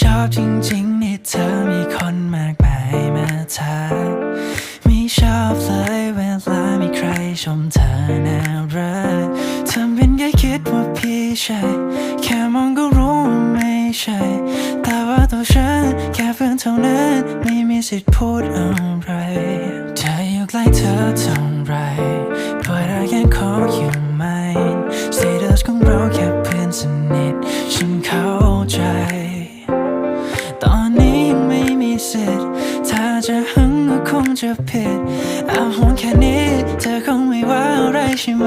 ชอบจริงๆนี่เธอมีคนมากมายมาทักไม่ชอบเลยเวลามีใครชมเธอน่ารักทำเป็นแค่คิดว่าพี่ใช่ แค่มองก็รู้ว่าไม่ใช่ แต่ว่าตัวฉันแค่เพื่อนเท่านั้น ไม่มีสิทธิ์พูดอะไรเธออยู่ใกล้เธอเท่า ผิดอาห่วงแค่นี้ เธอคงไม่ว่าอะไรใช่ไหม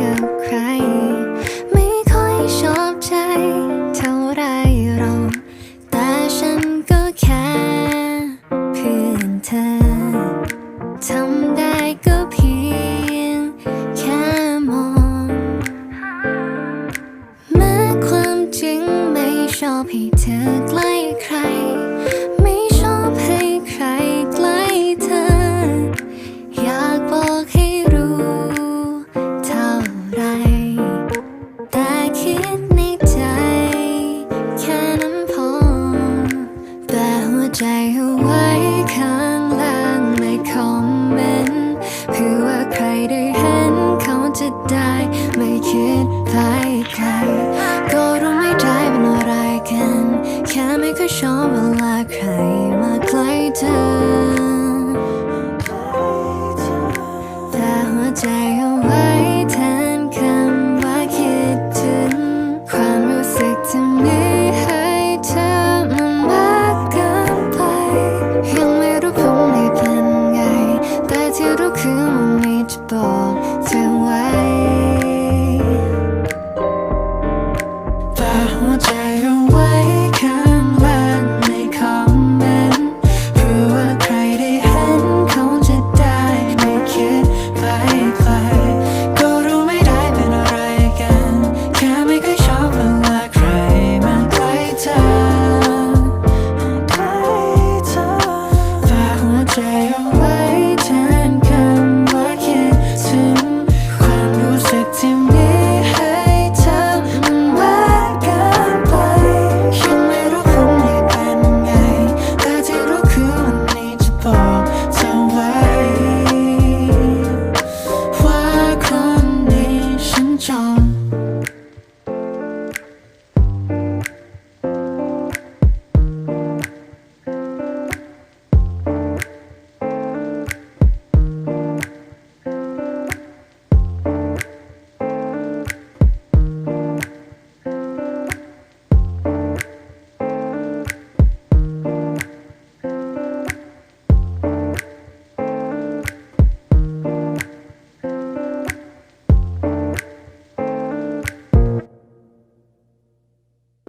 กับใคร ไม่ค่อยชอบใจ เท่าไรหรอกแต่ฉันก็แค่เพื่อนเธอทำได้ก็เพียงแค่มองแม้ความจริงไม่ชอบให้เธอ ชอบเวลาใครมาใกล้เธอแต่หัวใจ